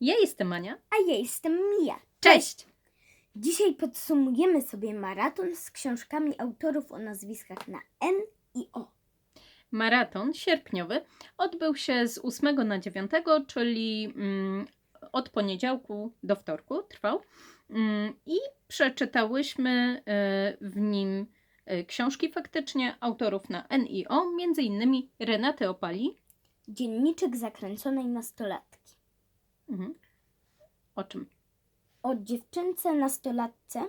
Ja jestem Ania. A ja jestem Mia. Cześć! Dzisiaj podsumujemy sobie maraton z książkami autorów o nazwiskach na N i O. Maraton sierpniowy odbył się z 8 na 9, czyli mm, od poniedziałku do wtorku trwał. Mm, I przeczytałyśmy e, w nim e, książki faktycznie autorów na N i O, innymi Renaty Opali. Dzienniczek zakręconej nastolatki. Mhm. O czym? O dziewczynce nastolatce,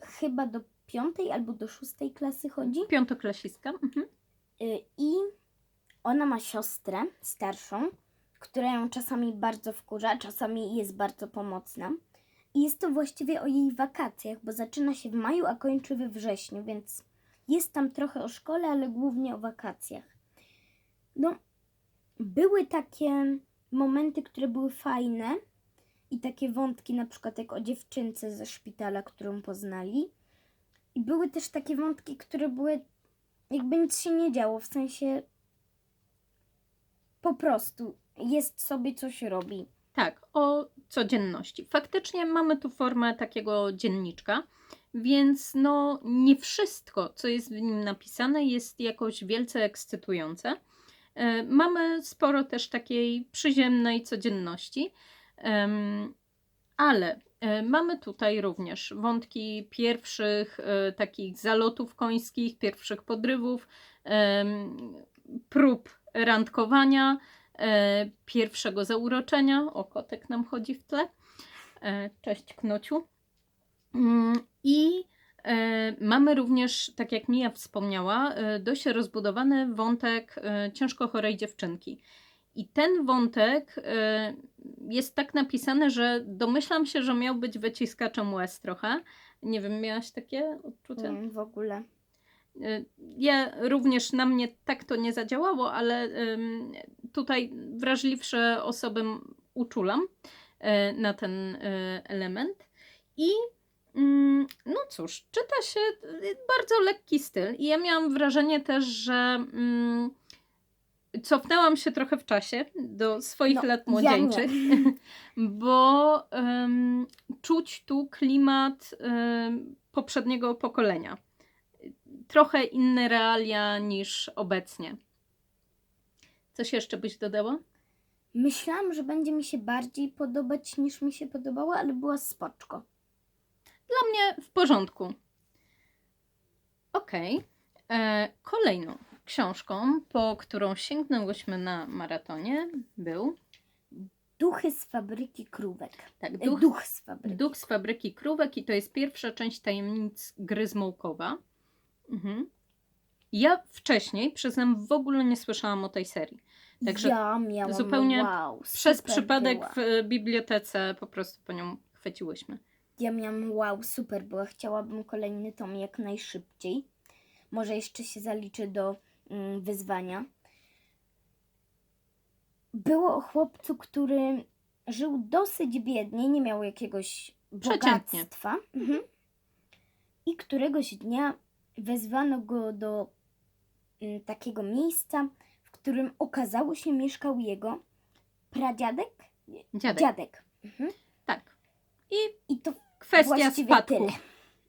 chyba do piątej albo do szóstej klasy chodzi. Piątoklasiska. Mhm. Y, I ona ma siostrę starszą, która ją czasami bardzo wkurza, czasami jest bardzo pomocna. I jest to właściwie o jej wakacjach, bo zaczyna się w maju, a kończy we wrześniu, więc jest tam trochę o szkole, ale głównie o wakacjach. No, były takie momenty, które były fajne i takie wątki, na przykład jak o dziewczynce ze szpitala, którą poznali. I były też takie wątki, które były jakby nic się nie działo, w sensie po prostu jest sobie coś robi. Tak, o codzienności. Faktycznie mamy tu formę takiego dzienniczka, więc no nie wszystko, co jest w nim napisane, jest jakoś wielce ekscytujące. E, Mamy sporo też takiej przyziemnej codzienności, ale e, mamy tutaj również wątki pierwszych e, takich zalotów końskich, pierwszych podrywów, prób randkowania, pierwszego zauroczenia. O, kotek nam chodzi w tle. Cześć, Knociu. Mm, I mamy również, tak jak Mija wspomniała, e, dość rozbudowany wątek e, ciężko chorej dziewczynki. I ten wątek e, jest tak napisany, że domyślam się, że miał być wyciskaczem łez trochę. Nie wiem, miałaś takie odczucia? Mm, w ogóle. Ja również na mnie tak to nie zadziałało, ale tutaj wrażliwsze osoby uczulam na ten element. I no cóż, czyta się y, bardzo lekki styl. I ja miałam wrażenie też, że mm, cofnęłam się trochę w czasie do swoich No, lat ja młodzieńczych, bo ym, czuć tu klimat ym, poprzedniego pokolenia trochę inne realia niż obecnie. Coś jeszcze byś dodała? Myślałam, że będzie mi się bardziej podobać niż mi się podobało, ale była spoczko. Dla mnie w porządku. Okej. E, Kolejną książką, po którą sięgnęłyśmy na maratonie, był Duchy z fabryki krówek. tak, E, Duch, Duch z fabryki. Duch z fabryki krówek i to jest pierwsza część tajemnic gry Zmołkowa. Mhm. Ja wcześniej, przyznam, w ogóle nie słyszałam o tej serii. Także ja miałam zupełnie wow, Przez przypadek była. w bibliotece po prostu po nią chwyciłyśmy. Ja miałam wow, super była. Chciałabym kolejny tom jak najszybciej. Może jeszcze się zaliczy do mm, wyzwania. Było o chłopcu, który żył dosyć biednie, nie miał jakiegoś bogactwa. Mhm. I któregoś dnia wezwano go do mm, takiego miejsca, w którym okazało się mieszkał jego pradziadek? Dziadek. Dziadek. Mhm. Tak. I I to kwestia właściwie spadku. tyle.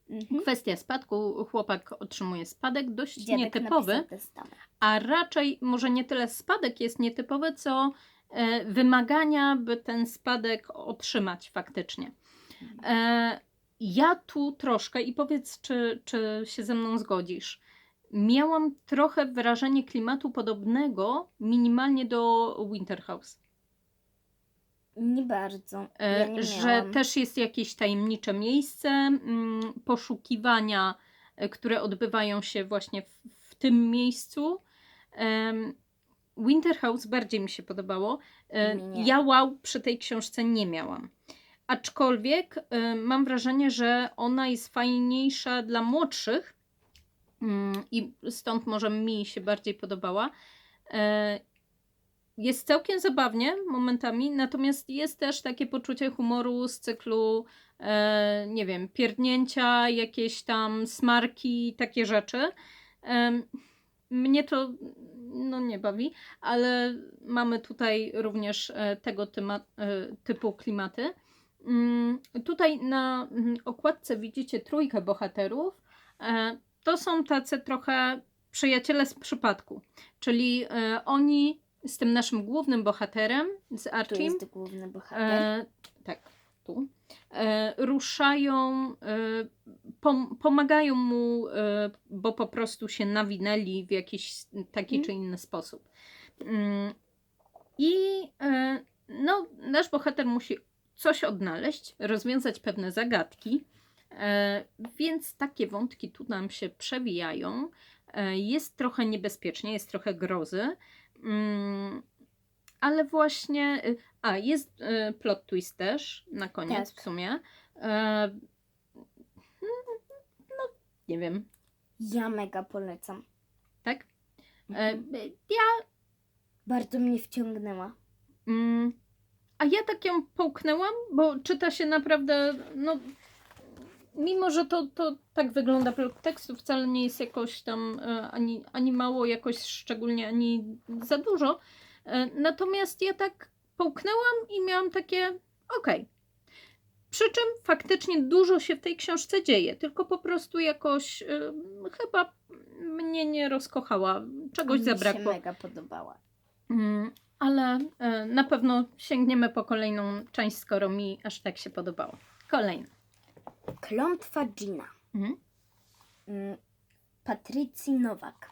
Mhm. Kwestia spadku. Chłopak otrzymuje spadek, dość Dziadek nietypowy, a raczej może nie tyle spadek jest nietypowy, co e, wymagania, by ten spadek otrzymać faktycznie. E, ja tu troszkę i powiedz, czy, czy się ze mną zgodzisz. Miałam trochę wrażenie klimatu podobnego minimalnie do Winterhouse. Nie bardzo. E, Ja nie że miałam. też jest jakieś tajemnicze miejsce mm, poszukiwania, e, które odbywają się właśnie w, w tym miejscu. Em, Winterhouse bardziej mi się podobało. E, nie. Ja wow przy tej książce nie miałam. Aczkolwiek e, mam wrażenie, że ona jest fajniejsza dla młodszych mm, i stąd może mi się bardziej podobała. E, jest całkiem zabawnie momentami, natomiast jest też takie poczucie humoru z cyklu, e, nie wiem, pierdnięcia, jakieś tam smarki, takie rzeczy. Em, mnie to no nie bawi, ale mamy tutaj również e, tego tyma, e, typu klimaty. Mm, Tutaj na mm, okładce widzicie trójkę bohaterów. E, To są tacy trochę przyjaciele z przypadku, czyli e, oni z tym naszym głównym bohaterem, z Tu Archim, jest główny bohater. E, tak, tu. E, ruszają, e, pom- pomagają mu, e, bo po prostu się nawinęli w jakiś taki Mhm. czy inny sposób. Mm, I e, no, nasz bohater musi coś odnaleźć, rozwiązać pewne zagadki. E, więc takie wątki tu nam się przewijają. E, jest trochę niebezpiecznie, jest trochę grozy. Mm, ale właśnie. y, A, jest y, plot twist też na koniec Tak. w sumie. E, no, nie wiem, Ja mega polecam. tak? E, Mhm. ja. Bardzo mnie wciągnęła. Mm, a ja tak ją połknęłam, bo czyta się naprawdę. No, mimo, że to, to tak wygląda blok tekstu, wcale nie jest jakoś tam e, ani, ani mało, jakoś szczególnie, ani za dużo. E, Natomiast ja tak połknęłam i miałam takie okej. Przy czym faktycznie dużo się w tej książce dzieje, tylko po prostu jakoś e, chyba mnie nie rozkochała. Czegoś Mi zabrakło. się mega podobała. Mm, Ale e, na pewno sięgniemy po kolejną część, skoro mi aż tak się podobało. Kolejna. Klątwa Gina. Mhm. Mm, Patrycji Nowak.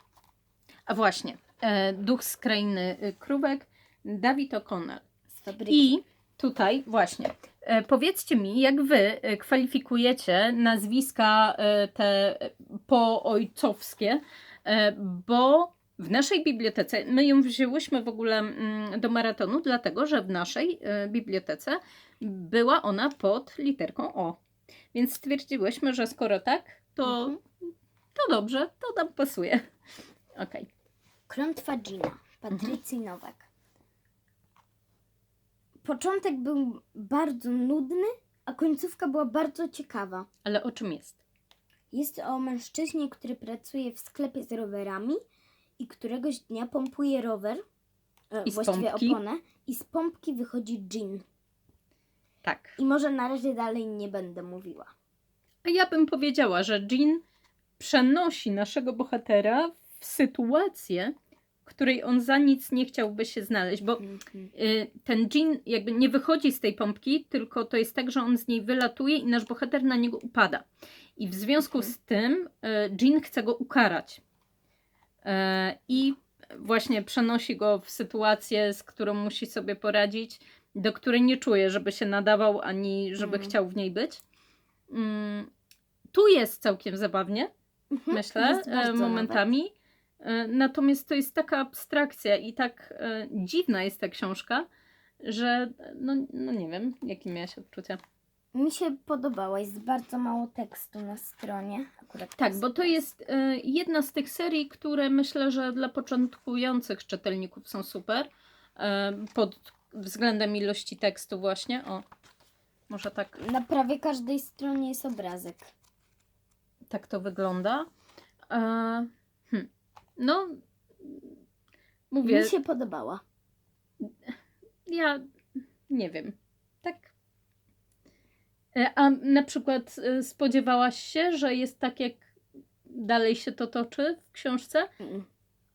A właśnie, e, duch z krainy y, krówek, Dawid O'Connell. Z fabryki. I tutaj właśnie, e, powiedzcie mi, jak wy e, kwalifikujecie nazwiska e, te e, poojcowskie, e, bo w naszej bibliotece, my ją wzięłyśmy w ogóle mm, do maratonu, dlatego że w naszej e, bibliotece była ona pod literką O. Więc stwierdziłyśmy, że skoro tak, to, Mhm. to dobrze, to nam pasuje. Okej. Klątwa Gina. Mhm. Patrycji Nowak. Początek był bardzo nudny, a końcówka była bardzo ciekawa. Ale o czym jest? Jest o mężczyźnie, który pracuje w sklepie z rowerami i któregoś dnia pompuje rower, e, I właściwie pompki? oponę, i z pompki wychodzi gin. Tak. I może na razie dalej nie będę mówiła. A ja bym powiedziała, że Jean przenosi naszego bohatera w sytuację, w której on za nic nie chciałby się znaleźć, bo Mhm. y, ten Jean jakby nie wychodzi z tej pompki, tylko to jest tak, że on z niej wylatuje i nasz bohater na niego upada. I w związku Mhm. z tym y, Jean chce go ukarać. E, I właśnie przenosi go w sytuację, z którą musi sobie poradzić, do której nie czuje, żeby się nadawał, ani żeby Mhm. chciał w niej być. Mm, Tu jest całkiem zabawnie, Mhm. myślę, e, momentami. E, Natomiast to jest taka abstrakcja i tak e, dziwna jest ta książka, że no, no nie wiem, jakie miałaś odczucia. Mi się podobała, jest bardzo mało tekstu na stronie. Akurat Tak, bo to jest jedna z tych serii, które myślę, że dla początkujących czytelników są super. Pod względem ilości tekstu właśnie. O, może tak, Na prawie każdej stronie jest obrazek. tak to wygląda. E, hm. No, mówię, Mi się podobała. ja nie wiem. Tak. E, A na przykład e, spodziewałaś się, że jest tak, jak dalej się to toczy w książce? Mm.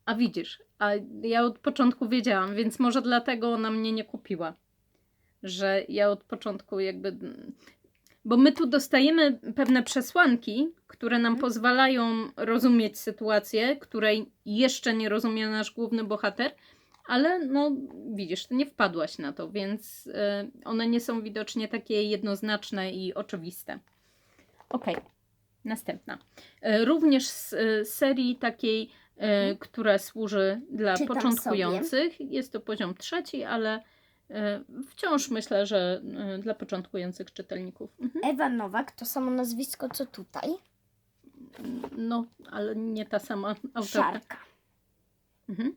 A widzisz, a ja od początku wiedziałam, więc może dlatego ona mnie nie kupiła. Że ja od początku jakby. Bo my tu dostajemy pewne przesłanki, które nam Mhm. pozwalają rozumieć sytuację, której jeszcze nie rozumie nasz główny bohater, ale no widzisz, ty nie wpadłaś na to, więc y, one nie są widocznie takie jednoznaczne i oczywiste. Okej, następna. Y, również z y, serii takiej e, która służy dla Czytam początkujących. Jest to poziom trzeci, ale e, wciąż myślę, że e, dla początkujących czytelników. Mhm. Ewa Nowak to samo nazwisko co tutaj. No, ale nie ta sama autorka. Szarka. Mhm.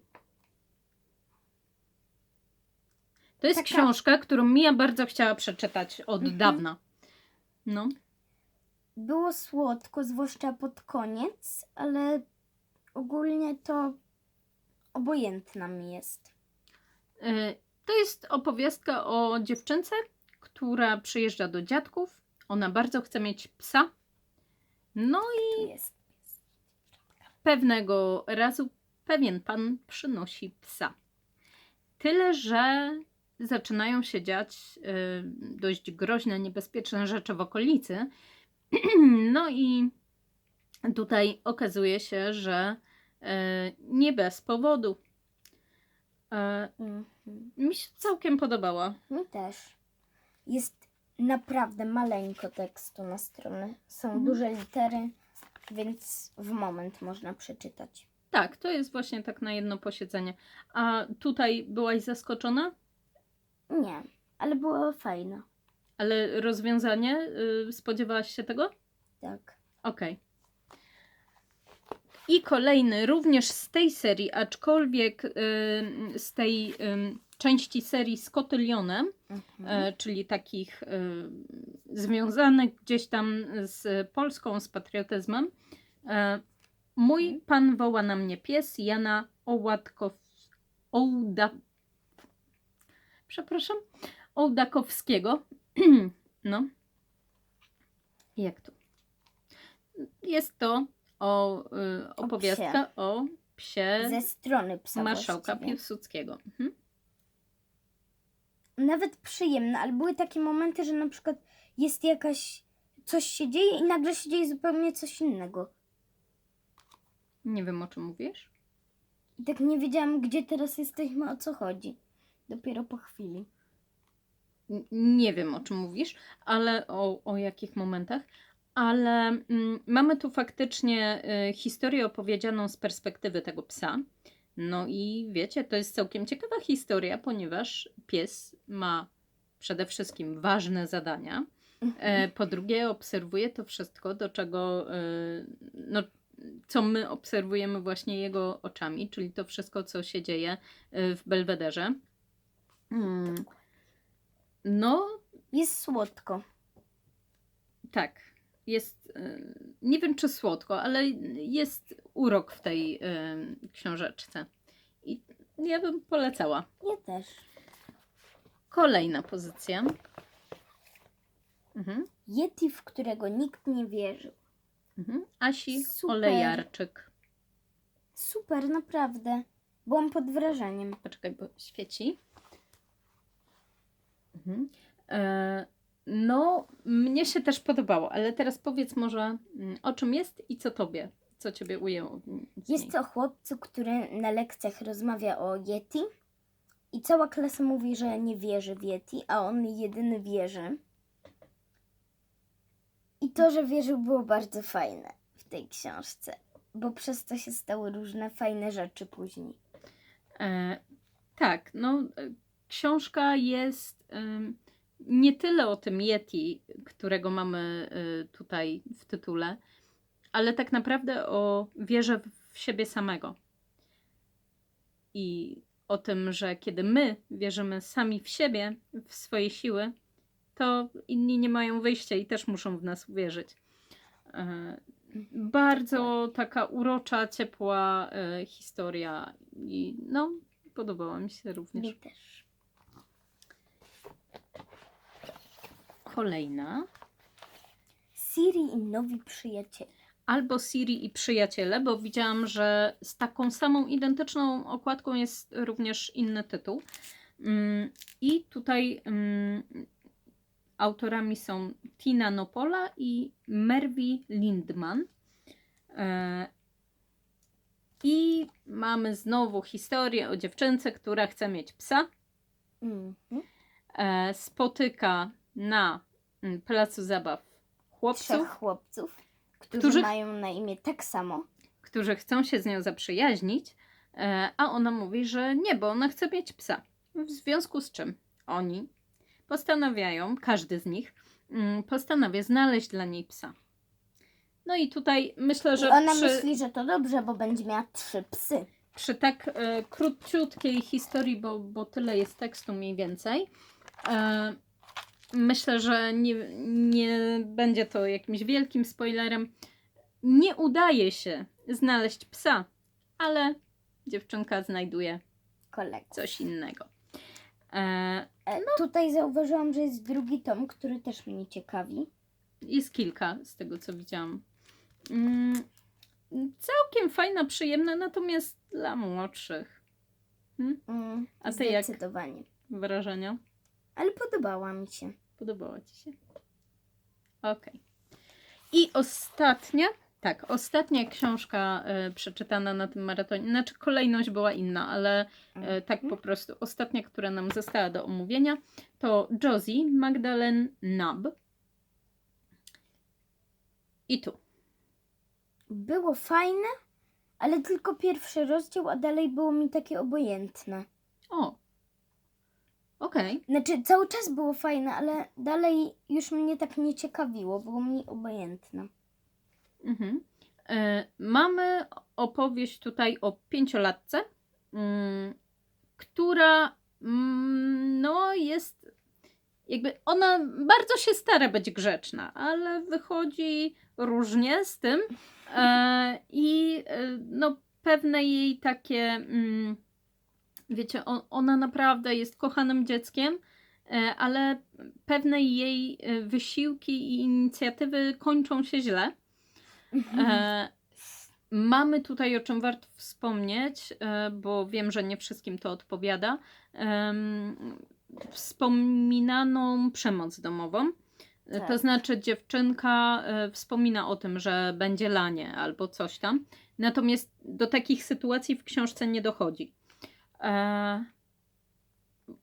To jest Taka- książka, którą Mia bardzo chciała przeczytać od Mhm. dawna. No, Było słodko, zwłaszcza pod koniec, ale ogólnie to obojętna mi jest. E, To jest opowiastka o dziewczynce, która przyjeżdża do dziadków. Ona bardzo chce mieć psa. No i Jest. pewnego razu pewien pan przynosi psa. Tyle, że zaczynają się dziać y, dość groźne, niebezpieczne rzeczy w okolicy. No i tutaj okazuje się, że y, nie bez powodu. Y, Mhm. mi się całkiem podobała. Mi też. Jest naprawdę maleńko tekstu na stronę. Są Mhm. duże litery, więc w moment można przeczytać. Tak, to jest właśnie tak na jedno posiedzenie. A tutaj byłaś zaskoczona? Nie, ale była fajna. Ale rozwiązanie, y, spodziewałaś się tego? Tak. Okej. I kolejny, również z tej serii, aczkolwiek y, z tej ym, części serii z Kotylionem, Mhm. e, czyli takich y, związanych gdzieś tam z Polską, z patriotyzmem. E, mój pan woła na mnie pies Jana Ołatkow... Ołda... Przepraszam? Ołdakowskiego. no. Jak to? Jest to o, y, opowiastka o psie, Ze strony psa marszałka właściwie. Piłsudskiego. Mhm. Nawet przyjemne, ale były takie momenty, że na przykład jest jakaś... Coś się dzieje i nagle się dzieje zupełnie coś innego. Nie wiem, o czym mówisz. I tak nie wiedziałam, gdzie teraz jesteśmy, o co chodzi. Dopiero po chwili. N- Nie wiem, o czym mówisz, ale o, o jakich momentach. Ale mm, mamy tu faktycznie y, historię opowiedzianą z perspektywy tego psa. No i wiecie, to jest całkiem ciekawa historia, ponieważ pies ma przede wszystkim ważne zadania. E, po drugie, obserwuje to wszystko, do czego, e, no, co my obserwujemy właśnie jego oczami, czyli to wszystko, co się dzieje e, w Belwederze. Mm. No, Jest słodko. tak. Jest, e, nie wiem czy słodko, ale jest urok w tej e, książeczce. I ja bym polecała. Ja też. Kolejna pozycja. Mhm. Yeti, w którego nikt nie wierzył. Mhm. Asi Super. Olejarczyk. Super, naprawdę. Byłam pod wrażeniem. Poczekaj, bo świeci. Mhm. E, no, mnie się też podobało, ale teraz powiedz może mm, o czym jest i co tobie, co ciebie ujęło. Jest to o chłopcu, który na lekcjach rozmawia o Yeti i cała klasa mówi, że nie wierzy w Yeti, a on jedyny wierzy. I to, że wierzył, było bardzo fajne w tej książce, bo przez to się stały różne fajne rzeczy później. E, tak, no, e, książka jest nie tyle o tym Yeti, którego mamy e, tutaj w tytule, ale tak naprawdę o wierze w- siebie samego. I o tym, że kiedy my wierzymy sami w siebie, w swoje siły, to inni nie mają wyjścia i też muszą w nas uwierzyć. E, Bardzo taka urocza, ciepła e, historia i no, podobała mi się również. Mi też. Kolejna. Siri i nowi przyjaciele. Albo Siri i przyjaciele, bo widziałam, że z taką samą identyczną okładką jest również inny tytuł. Mm, I tutaj mm, autorami są Tina Nopola i Mervi Lindman. E, I mamy znowu historię o dziewczynce, która chce mieć psa. Mhm. E, spotyka na mm, placu zabaw chłopców. Trzech chłopców, którzy, Którzy- mają na imię tak samo. którzy chcą się z nią zaprzyjaźnić, e, a ona mówi, że nie, bo ona chce mieć psa. W związku z czym oni postanawiają, każdy z nich mm, postanawia znaleźć dla niej psa. No i tutaj myślę, I że ona przy, myśli, że to dobrze, bo będzie miała trzy psy. przy tak e, króciutkiej historii, bo, bo tyle jest tekstu mniej więcej, e, myślę, że nie, nie będzie to jakimś wielkim spoilerem. Nie udaje się znaleźć psa, ale dziewczynka znajduje Kolegów. coś innego. E, E, Tutaj zauważyłam, że jest drugi tom, który też mnie ciekawi. jest kilka z tego, co widziałam. Mm, całkiem fajna, przyjemna, natomiast dla młodszych. Mm, A ty jak? Zdecydowanie. Wrażenia? Ale podobała mi się. Podobała Ci się? Okej. I ostatnia, tak, ostatnia książka e, przeczytana na tym maratonie, znaczy kolejność była inna, ale e, tak po prostu ostatnia, która nam została do omówienia, to Josie Magdalene Nab. I tu. Było fajne, ale tylko pierwszy rozdział, a dalej było mi takie obojętne. O. Okej. Znaczy, cały czas było fajne, ale dalej już mnie tak nie ciekawiło, było mi obojętne. Mhm. E, mamy opowieść tutaj o pięciolatce, mm, która mm, no jest jakby ona bardzo się stara być grzeczna, ale wychodzi różnie z tym e, i e, no pewne jej takie mm, wiecie, on, ona naprawdę jest kochanym dzieckiem, e, ale pewne jej e, wysiłki i inicjatywy kończą się źle. E, mamy tutaj o czym warto wspomnieć, bo wiem, że nie wszystkim to odpowiada. wspominaną przemoc domową. E, To Tak. znaczy, dziewczynka wspomina o tym, że będzie lanie albo coś tam. Natomiast do takich sytuacji w książce nie dochodzi. E,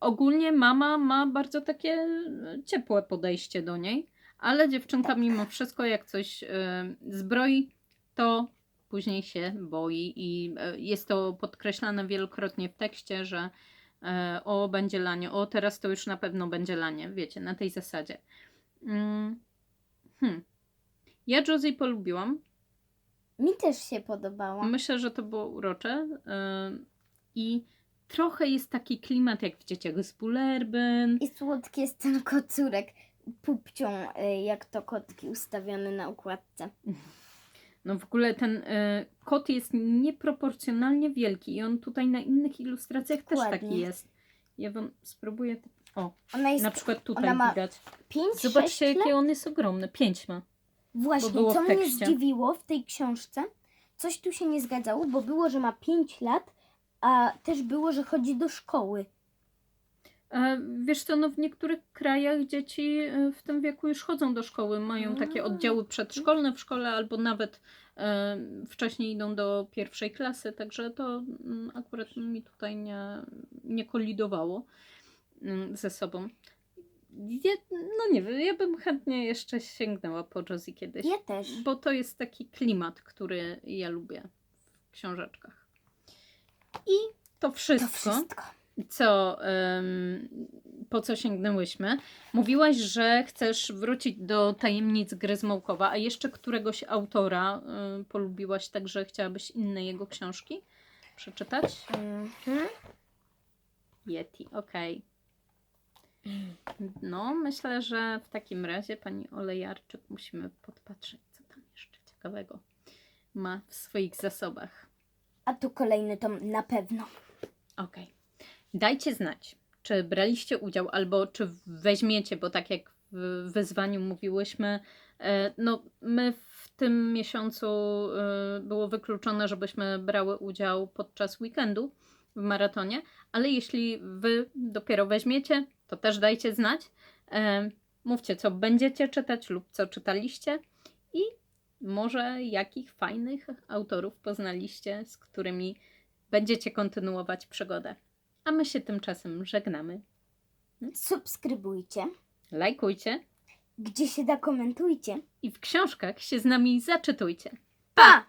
ogólnie mama ma bardzo takie e, ciepłe podejście do niej, ale dziewczynka mimo wszystko, jak coś e, zbroi, to później się boi i e, jest to podkreślane wielokrotnie w tekście, że e, o, będzie lanie, o, teraz to już na pewno będzie lanie, wiecie, na tej zasadzie. Mm. Hmm. Ja Josie polubiłam. Mi też się podobała. Myślę, że to było urocze. ym, I trochę jest taki klimat jak w Dzieciach z Bullerbyn. I słodki jest ten kocurek pupcią, y, jak to kotki ustawione na układce. No w ogóle ten y, kot jest nieproporcjonalnie wielki i on tutaj na innych ilustracjach też Dokładnie. taki jest. Ja wam spróbuję. O, jest na przykład tutaj widać. 5, Zobaczcie, 6 jakie on jest ogromny. Pięć ma. Właśnie, co mnie zdziwiło w tej książce, coś tu się nie zgadzało, bo było, że ma 5 lat, a też było, że chodzi do szkoły. E, Wiesz co, no w niektórych krajach dzieci e, w tym wieku już chodzą do szkoły, mają takie A. oddziały przedszkolne w szkole albo nawet e, wcześniej idą do pierwszej klasy, także to mm, akurat mi tutaj nie, nie kolidowało mm, ze sobą. No nie wiem, ja bym chętnie jeszcze sięgnęła po Josie kiedyś, Ja też. bo to jest taki klimat, który ja lubię w książeczkach. I to To wszystko wszystko. co, em, po co sięgnęłyśmy. Mówiłaś, że chcesz wrócić do tajemnic gry Zmołkowa, a jeszcze któregoś autora y, polubiłaś, także chciałabyś inne jego książki przeczytać? Mhm. Yeti, okej. No, myślę, że w takim razie pani Olejarczyk musimy podpatrzeć, co tam jeszcze ciekawego ma w swoich zasobach. A tu kolejny tom na pewno. Okej. Dajcie znać, czy braliście udział albo czy weźmiecie, bo tak jak w wyzwaniu mówiłyśmy, e, no my w tym miesiącu e, było wykluczone, żebyśmy brały udział podczas weekendu w maratonie, ale jeśli wy dopiero weźmiecie, to też dajcie znać. E, Mówcie, co będziecie czytać lub co czytaliście i może jakich fajnych autorów poznaliście, z którymi będziecie kontynuować przygodę. A my się tymczasem żegnamy. Subskrybujcie. Lajkujcie Gdzie się da, komentujcie. i w książkach się z nami zaczytujcie. Pa!